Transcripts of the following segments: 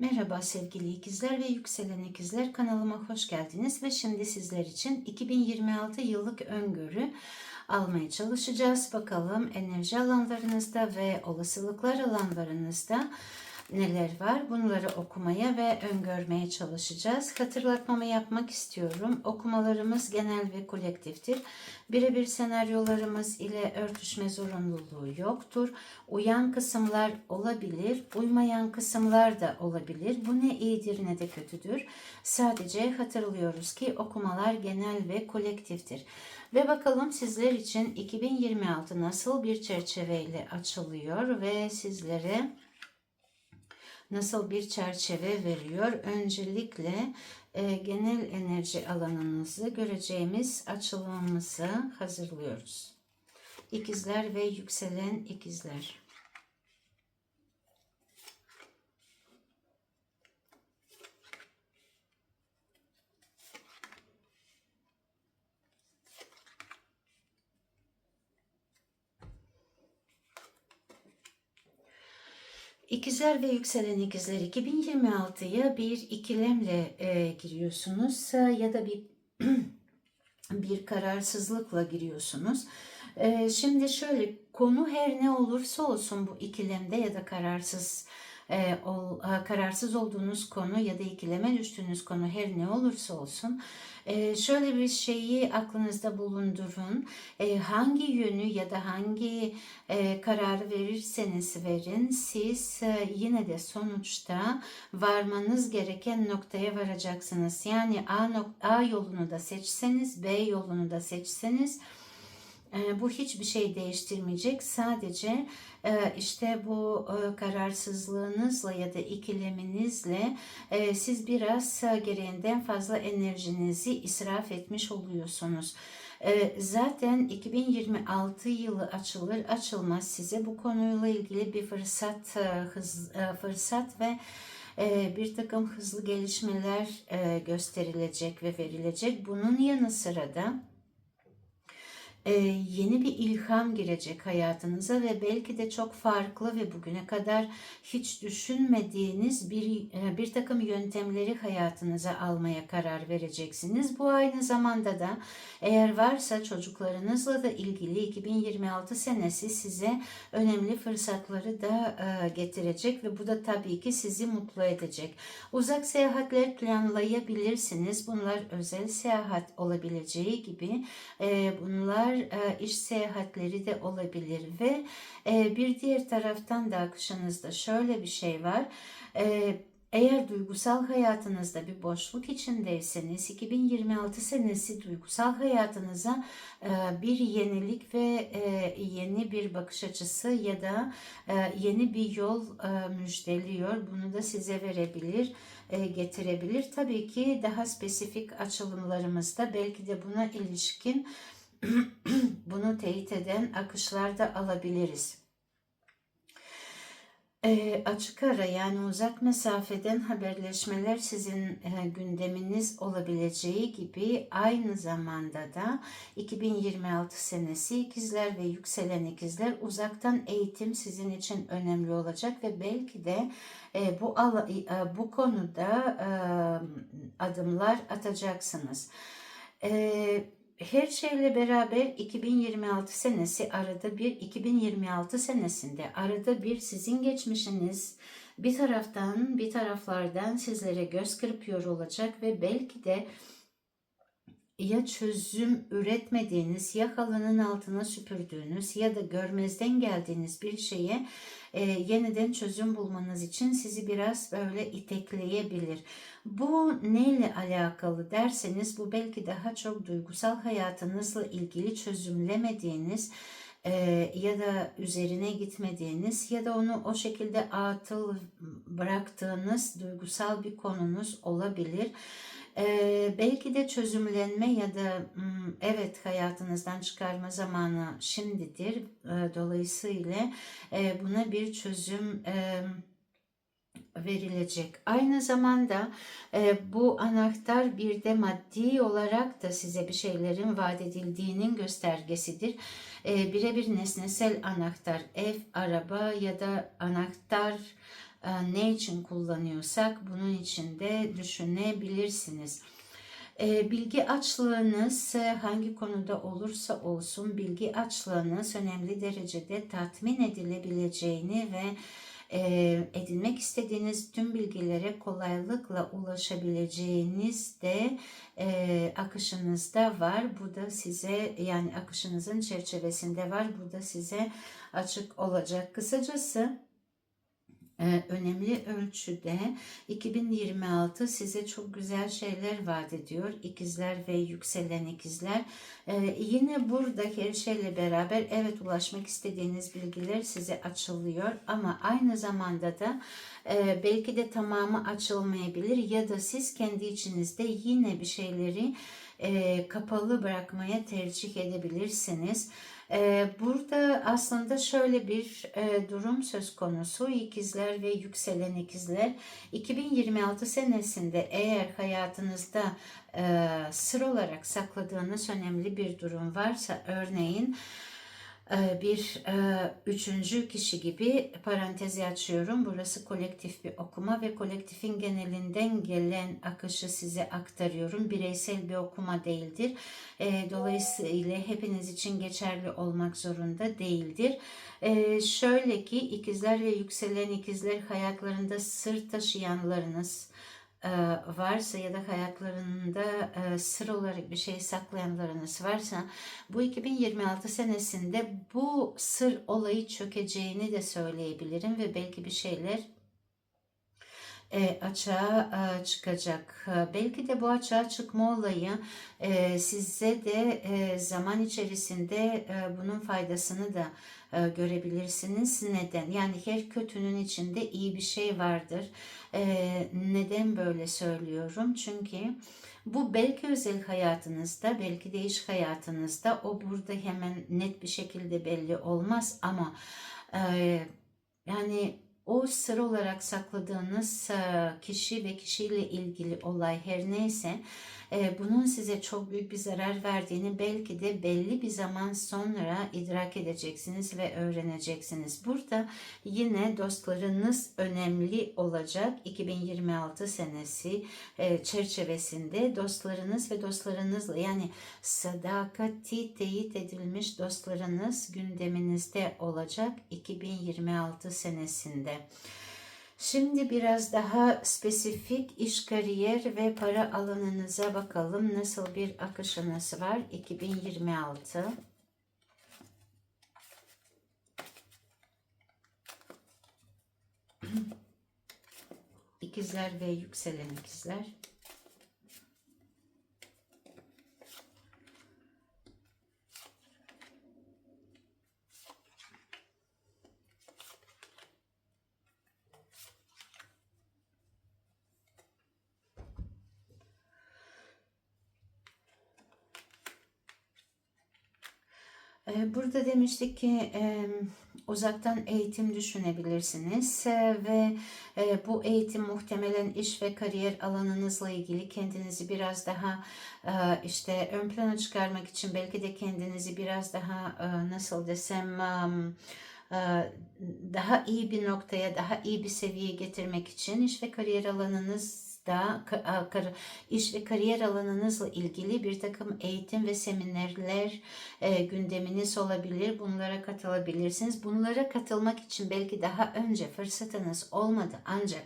Merhaba sevgili ikizler ve yükselen ikizler kanalıma hoş geldiniz ve şimdi sizler için 2026 yıllık öngörü almaya çalışacağız. Bakalım enerji alanlarınızda ve olasılıklar alanlarınızda neler var bunları okumaya ve öngörmeye çalışacağız. Hatırlatmamı yapmak istiyorum. Okumalarımız genel ve kolektiftir. Birebir senaryolarımız ile örtüşme zorunluluğu yoktur. Uyan kısımlar olabilir, uymayan kısımlar da olabilir. Bu ne iyidir ne de kötüdür. Sadece hatırlıyoruz ki okumalar genel ve kolektiftir. Ve bakalım sizler için 2026 nasıl bir çerçeveyle açılıyor ve sizlere nasıl bir çerçeve veriyor? Öncelikle e, genel enerji alanınızı göreceğimiz açılımımızı hazırlıyoruz. İkizler ve yükselen ikizler. İkizler ve yükselen ikizler 2026'ya bir ikilemle e, giriyorsunuz e, ya da bir bir kararsızlıkla giriyorsunuz. E, şimdi şöyle konu her ne olursa olsun bu ikilemde ya da kararsız e, ol, e, kararsız olduğunuz konu ya da ikileme düştüğünüz konu her ne olursa olsun e, şöyle bir şeyi aklınızda bulundurun. E, hangi yönü ya da hangi e, kararı verirseniz verin siz e, yine de sonuçta varmanız gereken noktaya varacaksınız. Yani A, A yolunu da seçseniz B yolunu da seçseniz bu hiçbir şey değiştirmeyecek. Sadece e, işte bu e, kararsızlığınızla ya da ikileminizle siz biraz gereğinden fazla enerjinizi israf etmiş oluyorsunuz. Zaten 2026 yılı açılır açılmaz size bu konuyla ilgili bir fırsat hız, fırsat ve bir takım hızlı gelişmeler gösterilecek ve verilecek. Bunun yanı sıra da e, yeni bir ilham girecek hayatınıza ve belki de çok farklı ve bugüne kadar hiç düşünmediğiniz bir e, bir takım yöntemleri hayatınıza almaya karar vereceksiniz. Bu aynı zamanda da eğer varsa çocuklarınızla da ilgili 2026 senesi size önemli fırsatları da e, getirecek ve bu da tabii ki sizi mutlu edecek. Uzak seyahatler planlayabilirsiniz. Bunlar özel seyahat olabileceği gibi e, bunlar e, iş seyahatleri de olabilir ve e, bir diğer taraftan da akışınızda şöyle bir şey var. E, eğer duygusal hayatınızda bir boşluk içindeyseniz 2026 senesi duygusal hayatınıza bir yenilik ve yeni bir bakış açısı ya da yeni bir yol müjdeliyor. Bunu da size verebilir, getirebilir. Tabii ki daha spesifik açılımlarımızda belki de buna ilişkin bunu teyit eden akışlar da alabiliriz. E, açık ara yani uzak mesafeden haberleşmeler sizin e, gündeminiz olabileceği gibi aynı zamanda da 2026 senesi ikizler ve yükselen ikizler uzaktan eğitim sizin için önemli olacak ve belki de e, bu e, bu konuda e, adımlar atacaksınız. E, her şeyle beraber 2026 senesi arada bir 2026 senesinde arada bir sizin geçmişiniz bir taraftan bir taraflardan sizlere göz kırpıyor olacak ve belki de ya çözüm üretmediğiniz ya halının altına süpürdüğünüz ya da görmezden geldiğiniz bir şeye e, yeniden çözüm bulmanız için sizi biraz böyle itekleyebilir. Bu neyle alakalı derseniz bu belki daha çok duygusal hayatınızla ilgili çözümlemediğiniz e, ya da üzerine gitmediğiniz ya da onu o şekilde atıl bıraktığınız duygusal bir konunuz olabilir. Belki de çözümlenme ya da evet hayatınızdan çıkarma zamanı şimdidir. Dolayısıyla buna bir çözüm verilecek. Aynı zamanda e, bu anahtar bir de maddi olarak da size bir şeylerin vaat edildiğinin göstergesidir. E, Birebir nesnesel anahtar, ev, araba ya da anahtar ne için kullanıyorsak bunun için de düşünebilirsiniz. E, bilgi açlığınız e, hangi konuda olursa olsun bilgi açlığınız önemli derecede tatmin edilebileceğini ve edinmek istediğiniz tüm bilgilere kolaylıkla ulaşabileceğiniz de akışınızda var. Bu da size yani akışınızın çerçevesinde var. Bu da size açık olacak. Kısacası önemli ölçüde 2026 size çok güzel şeyler vaat ediyor. İkizler ve yükselen ikizler. Ee, yine burada her şeyle beraber evet ulaşmak istediğiniz bilgiler size açılıyor ama aynı zamanda da e, belki de tamamı açılmayabilir ya da siz kendi içinizde yine bir şeyleri e, kapalı bırakmaya tercih edebilirsiniz. Ee, burada aslında şöyle bir e, durum söz konusu. İkizler ve yükselen ikizler 2026 senesinde eğer hayatınızda e, sır olarak sakladığınız önemli bir durum varsa örneğin bir e, üçüncü kişi gibi parantezi açıyorum. Burası kolektif bir okuma ve kolektifin genelinden gelen akışı size aktarıyorum. Bireysel bir okuma değildir. Ee, dolayısıyla hepiniz için geçerli olmak zorunda değildir. Şöyle ki ikizler ve yükselen ikizler hayatlarında sır taşıyanlarınız, e, varsa ya da hayatlarında e, sır olarak bir şey saklayanlarınız varsa bu 2026 senesinde bu sır olayı çökeceğini de söyleyebilirim ve belki bir şeyler e, açığa e, çıkacak. E, belki de bu açığa çıkma olayı e, size de e, zaman içerisinde e, bunun faydasını da e, görebilirsiniz. Neden? Yani her kötünün içinde iyi bir şey vardır. E, neden böyle söylüyorum? Çünkü bu belki özel hayatınızda, belki de iş hayatınızda o burada hemen net bir şekilde belli olmaz ama e, yani o sır olarak sakladığınız kişi ve kişiyle ilgili olay her neyse e, bunun size çok büyük bir zarar verdiğini belki de belli bir zaman sonra idrak edeceksiniz ve öğreneceksiniz. Burada yine dostlarınız önemli olacak. 2026 senesi e, çerçevesinde dostlarınız ve dostlarınızla yani sadakati teyit edilmiş dostlarınız gündeminizde olacak 2026 senesinde. Şimdi biraz daha spesifik iş, kariyer ve para alanınıza bakalım. Nasıl bir akışınız var 2026? İkizler ve yükselen ikizler. Burada demiştik ki uzaktan eğitim düşünebilirsiniz. Ve e, bu eğitim muhtemelen iş ve kariyer alanınızla ilgili kendinizi biraz daha e, işte ön plana çıkarmak için belki de kendinizi biraz daha e, nasıl desem daha iyi bir noktaya, daha iyi bir seviyeye getirmek için iş ve kariyer alanınız da iş ve kariyer alanınızla ilgili bir takım eğitim ve seminerler e, gündeminiz olabilir. Bunlara katılabilirsiniz. Bunlara katılmak için belki daha önce fırsatınız olmadı ancak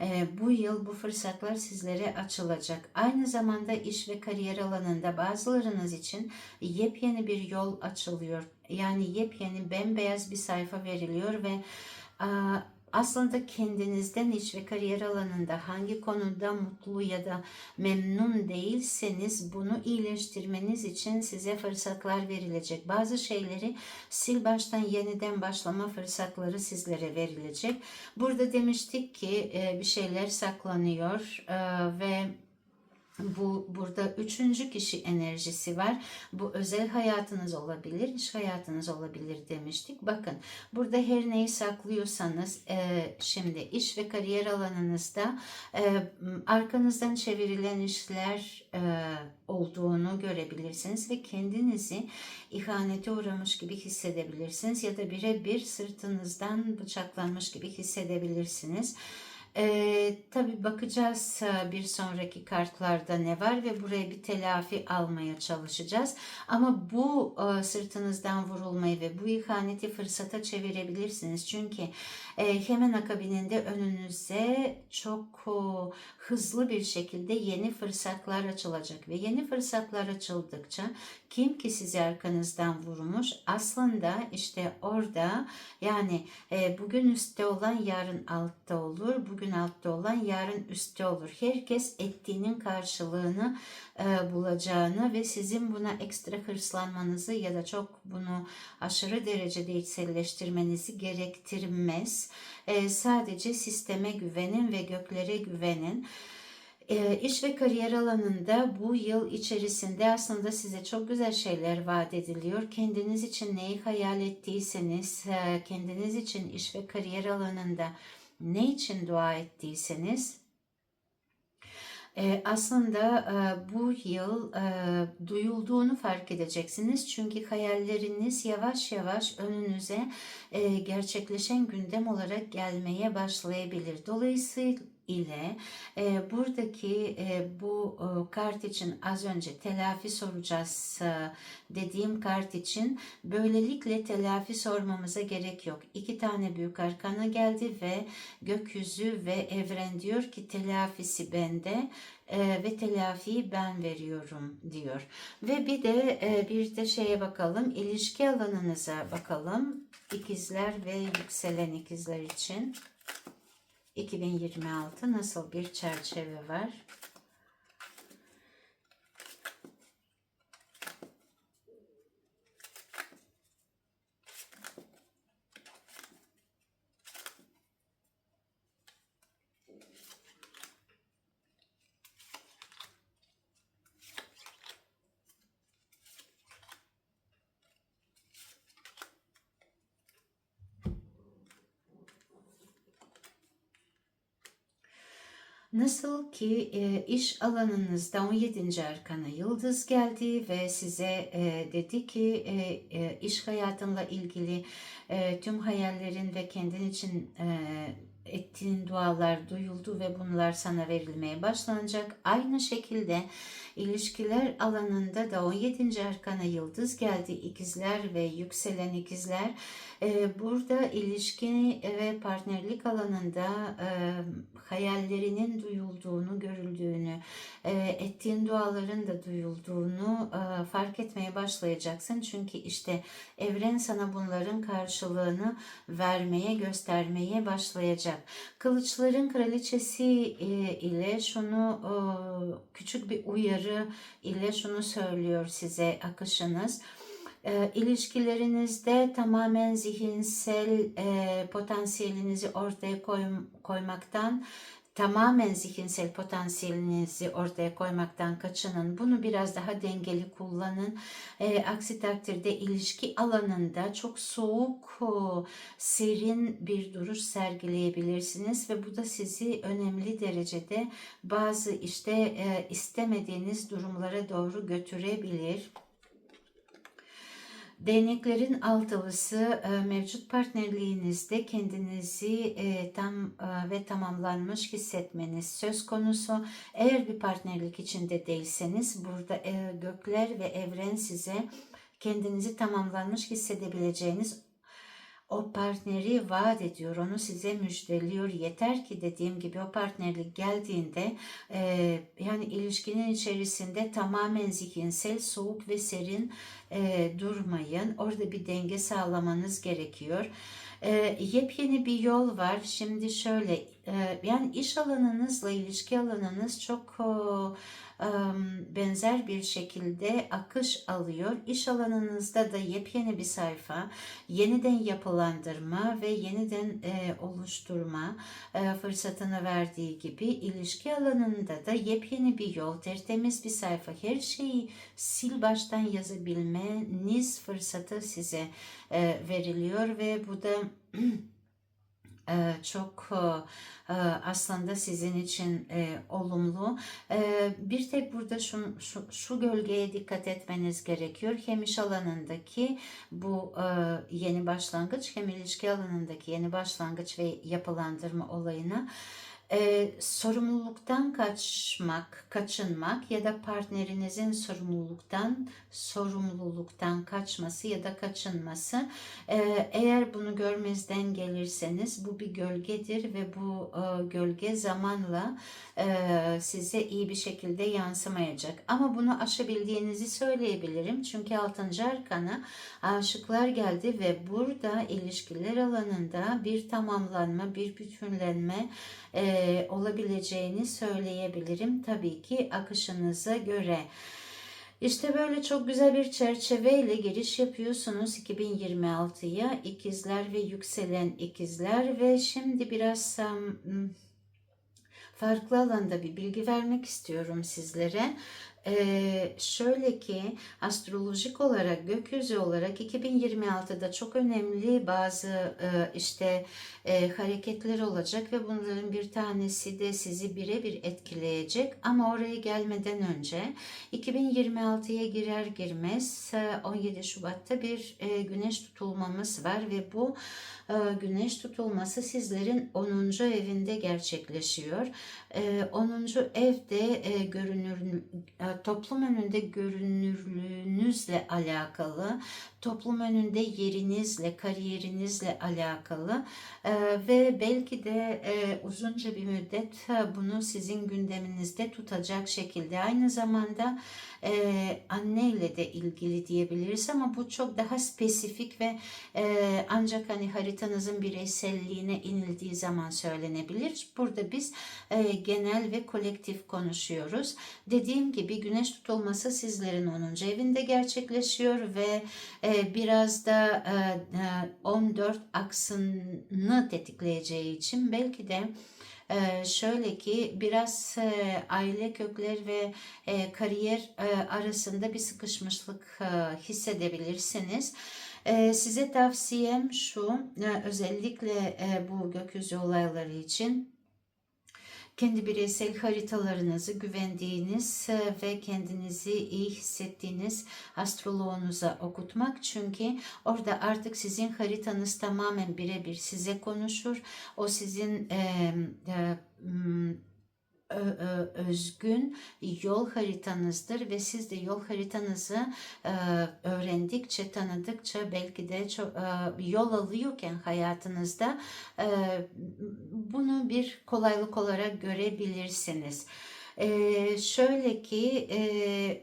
e, bu yıl bu fırsatlar sizlere açılacak. Aynı zamanda iş ve kariyer alanında bazılarınız için yepyeni bir yol açılıyor. Yani yepyeni bembeyaz bir sayfa veriliyor ve aslında kendinizden iş ve kariyer alanında hangi konuda mutlu ya da memnun değilseniz bunu iyileştirmeniz için size fırsatlar verilecek. Bazı şeyleri sil baştan yeniden başlama fırsatları sizlere verilecek. Burada demiştik ki e, bir şeyler saklanıyor e, ve bu burada üçüncü kişi enerjisi var. Bu özel hayatınız olabilir, iş hayatınız olabilir demiştik. Bakın burada her neyi saklıyorsanız e, şimdi iş ve kariyer alanınızda e, arkanızdan çevirilen işler e, olduğunu görebilirsiniz ve kendinizi ihanete uğramış gibi hissedebilirsiniz ya da birebir sırtınızdan bıçaklanmış gibi hissedebilirsiniz. Ee, tabii bakacağız e, bir sonraki kartlarda ne var ve buraya bir telafi almaya çalışacağız. Ama bu e, sırtınızdan vurulmayı ve bu ihaneti fırsata çevirebilirsiniz. Çünkü e, hemen akabininde önünüze çok o, hızlı bir şekilde yeni fırsatlar açılacak ve yeni fırsatlar açıldıkça kim ki sizi arkanızdan vurmuş aslında işte orada yani e, bugün üstte olan yarın altta olur. Bugün altta olan yarın üstte olur. Herkes ettiğinin karşılığını e, bulacağını ve sizin buna ekstra hırslanmanızı ya da çok bunu aşırı derecede içselleştirmenizi gerektirmez. E, sadece sisteme güvenin ve göklere güvenin. E, iş ve kariyer alanında bu yıl içerisinde aslında size çok güzel şeyler vaat ediliyor. Kendiniz için neyi hayal ettiyseniz, e, kendiniz için iş ve kariyer alanında ne için dua ettiyseniz e, aslında e, bu yıl duyulduğunu fark edeceksiniz. Çünkü hayalleriniz yavaş yavaş önünüze gerçekleşen gündem olarak gelmeye başlayabilir. Dolayısıyla ile e, buradaki e, bu e, kart için az önce telafi soracağız e, dediğim kart için böylelikle telafi sormamıza gerek yok. İki tane büyük arkana geldi ve gökyüzü ve evren diyor ki telafisi bende e, ve telafiyi ben veriyorum diyor. Ve bir de e, bir de şeye bakalım ilişki alanınıza bakalım ikizler ve yükselen ikizler için. 2026 nasıl bir çerçeve var? Nasıl ki e, iş alanınızda 17. arkana yıldız geldi ve size e, dedi ki e, e, iş hayatınla ilgili e, tüm hayallerin ve kendin için e, ettiğin dualar duyuldu ve bunlar sana verilmeye başlanacak. Aynı şekilde ilişkiler alanında da 17. arkana yıldız geldi. İkizler ve yükselen ikizler ee, burada ilişki ve partnerlik alanında e, hayallerinin duyulduğunu, görüldüğünü, e, ettiğin duaların da duyulduğunu e, fark etmeye başlayacaksın. Çünkü işte evren sana bunların karşılığını vermeye, göstermeye başlayacak. Kılıçların kraliçesi ile şunu küçük bir uyarı ile şunu söylüyor size akışınız. E, ilişkilerinizde tamamen zihinsel e, potansiyelinizi ortaya koy, koymaktan tamamen zihinsel potansiyelinizi ortaya koymaktan kaçının. Bunu biraz daha dengeli kullanın. E, aksi takdirde ilişki alanında çok soğuk, serin bir duruş sergileyebilirsiniz ve bu da sizi önemli derecede bazı işte e, istemediğiniz durumlara doğru götürebilir. Değneklerin altılısı e, mevcut partnerliğinizde kendinizi e, tam e, ve tamamlanmış hissetmeniz söz konusu. Eğer bir partnerlik içinde değilseniz burada gökler ve evren size kendinizi tamamlanmış hissedebileceğiniz o partneri vaat ediyor, onu size müjdeliyor. Yeter ki dediğim gibi o partnerlik geldiğinde e, yani ilişkinin içerisinde tamamen zihinsel, soğuk ve serin e, durmayın. Orada bir denge sağlamanız gerekiyor. E, yepyeni bir yol var. Şimdi şöyle e, yani iş alanınızla ilişki alanınız çok e, benzer bir şekilde akış alıyor. İş alanınızda da yepyeni bir sayfa, yeniden yapılandırma ve yeniden e, oluşturma e, fırsatını verdiği gibi ilişki alanında da yepyeni bir yol, tertemiz bir sayfa, her şeyi sil baştan yazabilmeniz fırsatı size e, veriliyor ve bu da çok aslında sizin için olumlu. Bir tek burada şu, şu, şu gölgeye dikkat etmeniz gerekiyor. Hem iş alanındaki bu yeni başlangıç hem ilişki alanındaki yeni başlangıç ve yapılandırma olayına e, sorumluluktan kaçmak, kaçınmak ya da partnerinizin sorumluluktan sorumluluktan kaçması ya da kaçınması. E, eğer bunu görmezden gelirseniz bu bir gölgedir ve bu e, gölge zamanla e, size iyi bir şekilde yansımayacak. Ama bunu aşabildiğinizi söyleyebilirim. Çünkü 6. arkana aşıklar geldi ve burada ilişkiler alanında bir tamamlanma, bir bütünlenme, e, olabileceğini söyleyebilirim. Tabii ki akışınıza göre. İşte böyle çok güzel bir çerçeveyle giriş yapıyorsunuz 2026'ya ikizler ve yükselen ikizler ve şimdi biraz farklı alanda bir bilgi vermek istiyorum sizlere. Ee, şöyle ki astrolojik olarak gökyüzü olarak 2026'da çok önemli bazı e, işte e, hareketler olacak ve bunların bir tanesi de sizi birebir etkileyecek ama oraya gelmeden önce 2026'ya girer girmez 17 e, Şubat'ta bir e, güneş tutulmamız var ve bu e, güneş tutulması sizlerin 10. evinde gerçekleşiyor. 10. evde görünür toplum önünde görünürlüğünüzle alakalı, toplum önünde yerinizle, kariyerinizle alakalı ve belki de uzunca bir müddet bunu sizin gündeminizde tutacak şekilde aynı zamanda e, anneyle de ilgili diyebiliriz ama bu çok daha spesifik ve e, ancak hani haritanızın bireyselliğine inildiği zaman söylenebilir. Burada biz e, genel ve kolektif konuşuyoruz. Dediğim gibi güneş tutulması sizlerin 10. evinde gerçekleşiyor ve e, biraz da e, 14 aksını tetikleyeceği için belki de şöyle ki biraz e, aile kökler ve e, kariyer e, arasında bir sıkışmışlık hissedebilirsiniz. Size tavsiyem şu, özellikle bu gökyüzü olayları için kendi bireysel haritalarınızı güvendiğiniz e, ve kendinizi iyi hissettiğiniz astroloğunuza okutmak. Çünkü orada artık sizin haritanız tamamen birebir size konuşur. O sizin e, e, özgün yol haritanızdır ve siz de yol haritanızı öğrendikçe, tanıdıkça belki de çok, yol alıyorken hayatınızda bunu bir kolaylık olarak görebilirsiniz. Ee, şöyle ki e,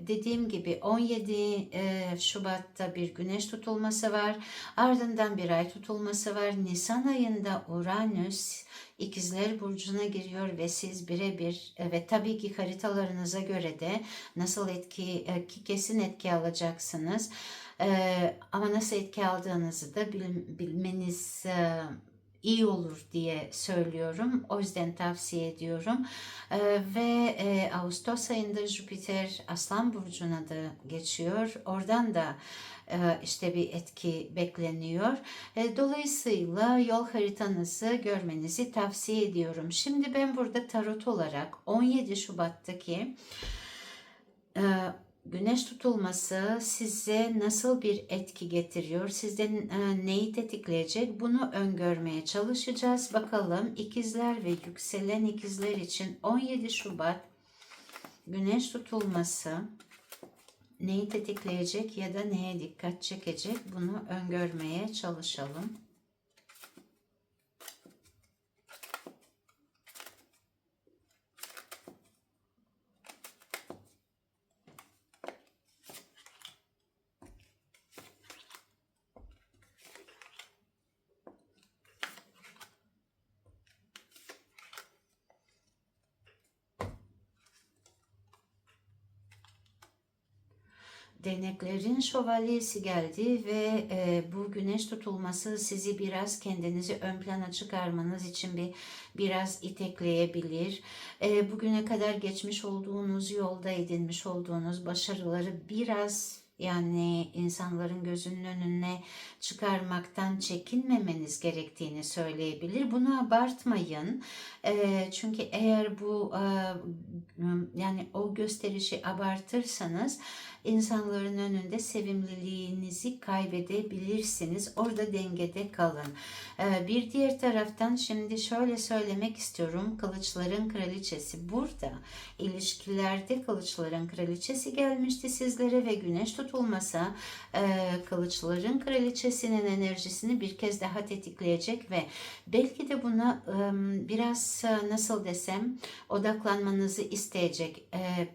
dediğim gibi 17 e, Şubat'ta bir güneş tutulması var. Ardından bir ay tutulması var. Nisan ayında Uranüs İkizler Burcu'na giriyor ve siz birebir e, ve tabii ki haritalarınıza göre de nasıl etki e, kesin etki alacaksınız. E, ama nasıl etki aldığınızı da bilmeniz iyi olur diye söylüyorum. O yüzden tavsiye ediyorum. ve Ağustos ayında Jüpiter Aslan Burcu'na da geçiyor. Oradan da e, işte bir etki bekleniyor. E, dolayısıyla yol haritanızı görmenizi tavsiye ediyorum. Şimdi ben burada tarot olarak 17 Şubat'taki e, güneş tutulması size nasıl bir etki getiriyor? Sizden neyi tetikleyecek? Bunu öngörmeye çalışacağız. Bakalım ikizler ve yükselen ikizler için 17 Şubat güneş tutulması neyi tetikleyecek ya da neye dikkat çekecek bunu öngörmeye çalışalım. Deneklerin şövalyesi geldi ve e, bu güneş tutulması sizi biraz kendinizi ön plana çıkarmanız için bir biraz itekleyebilir. E, bugüne kadar geçmiş olduğunuz yolda edinmiş olduğunuz başarıları biraz yani insanların gözünün önüne çıkarmaktan çekinmemeniz gerektiğini söyleyebilir. Bunu abartmayın. E, çünkü eğer bu e, yani o gösterişi abartırsanız insanların önünde sevimliliğinizi kaybedebilirsiniz. Orada dengede kalın. E, bir diğer taraftan şimdi şöyle söylemek istiyorum. Kılıçların kraliçesi burada. ilişkilerde kılıçların kraliçesi gelmişti sizlere ve güneş tutulmasa e, kılıçların kraliçesinin enerjisini bir kez daha tetikleyecek ve belki de buna e, biraz e, nasıl desem odaklanmanızı isteyecek. E,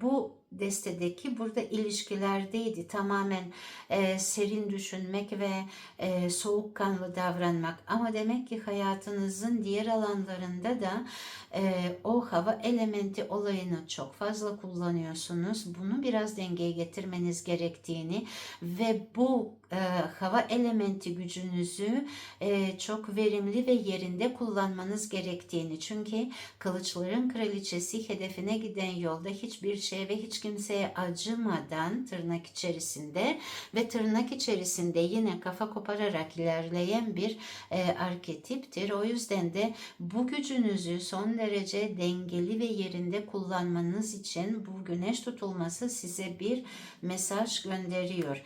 bu destedeki burada ilişkilerdeydi. Tamamen e, serin düşünmek ve e, soğukkanlı davranmak. Ama demek ki hayatınızın diğer alanlarında da e, o hava elementi olayını çok fazla kullanıyorsunuz. Bunu biraz dengeye getirmeniz gerektiğini ve bu e, hava elementi gücünüzü e, çok verimli ve yerinde kullanmanız gerektiğini. Çünkü kılıçların kraliçesi hedefine giden yolda hiçbir şey ve hiç kimseye acımadan tırnak içerisinde ve tırnak içerisinde yine kafa kopararak ilerleyen bir e, arketiptir. O yüzden de bu gücünüzü son derece dengeli ve yerinde kullanmanız için bu güneş tutulması size bir mesaj gönderiyor.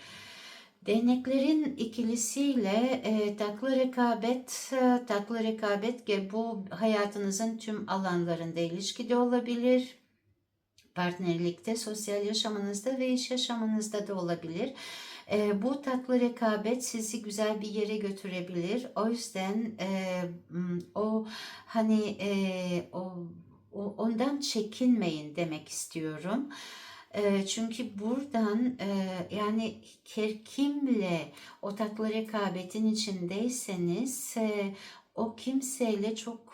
Değneklerin ikilisiyle e, tatlı rekabet, e, tatlı rekabet bu hayatınızın tüm alanlarında ilişkide olabilir. Partnerlikte, sosyal yaşamınızda ve iş yaşamınızda da olabilir. E, bu tatlı rekabet sizi güzel bir yere götürebilir. O yüzden e, o hani e, o ondan çekinmeyin demek istiyorum. Çünkü buradan yani kimle o tatlı rekabetin içindeyseniz o kimseyle çok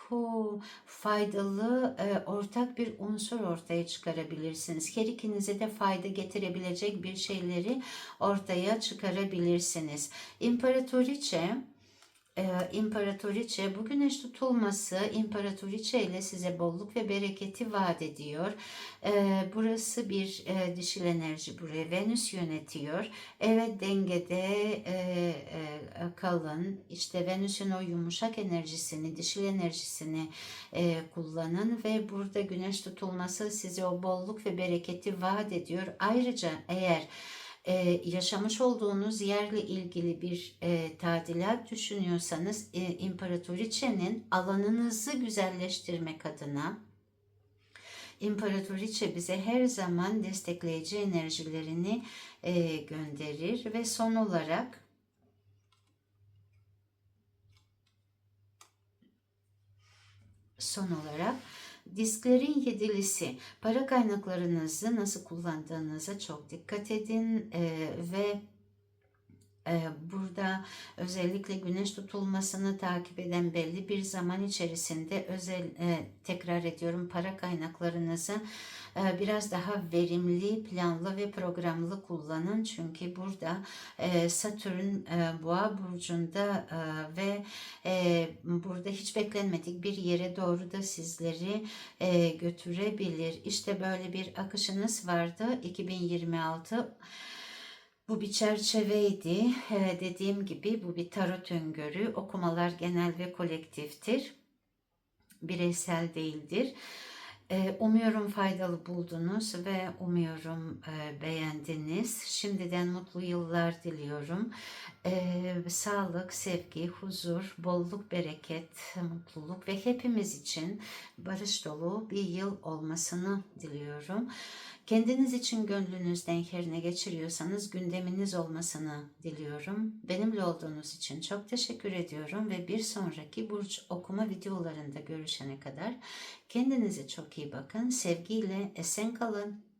faydalı ortak bir unsur ortaya çıkarabilirsiniz. Her ikinize de fayda getirebilecek bir şeyleri ortaya çıkarabilirsiniz. İmparatoriçe e, İmparatoriçe bu güneş tutulması İmparatoriçe ile size bolluk ve bereketi vaat ediyor. E, burası bir e, dişil enerji buraya Venüs yönetiyor. Evet dengede e, e, kalın. İşte Venüs'ün o yumuşak enerjisini, dişil enerjisini e, kullanın ve burada güneş tutulması size o bolluk ve bereketi vaat ediyor. Ayrıca eğer e, yaşamış olduğunuz yerle ilgili bir e, tadilat düşünüyorsanız e, İmparatoriçe'nin alanınızı güzelleştirmek adına İmparatoriçe bize her zaman destekleyici enerjilerini e, gönderir ve son olarak son olarak Disklerin yedilisi para kaynaklarınızı nasıl kullandığınıza çok dikkat edin e, ve e, Burada özellikle güneş tutulmasını takip eden belli bir zaman içerisinde özel e, tekrar ediyorum para kaynaklarınızı ee, biraz daha verimli, planlı ve programlı kullanın. Çünkü burada e, Satürn e, Boğa burcunda e, ve burada hiç beklenmedik bir yere doğru da sizleri götürebilir. İşte böyle bir akışınız vardı 2026. Bu bir çerçeveydi. Dediğim gibi bu bir tarot öngörü. Okumalar genel ve kolektiftir. Bireysel değildir. Ee, umuyorum faydalı buldunuz ve umuyorum e, beğendiniz. Şimdiden mutlu yıllar diliyorum. Ee, sağlık, sevgi, huzur, bolluk, bereket, mutluluk ve hepimiz için barış dolu bir yıl olmasını diliyorum. Kendiniz için gönlünüzden her ne geçiriyorsanız gündeminiz olmasını diliyorum. Benimle olduğunuz için çok teşekkür ediyorum ve bir sonraki burç okuma videolarında görüşene kadar kendinize çok iyi bakın. Sevgiyle esen kalın.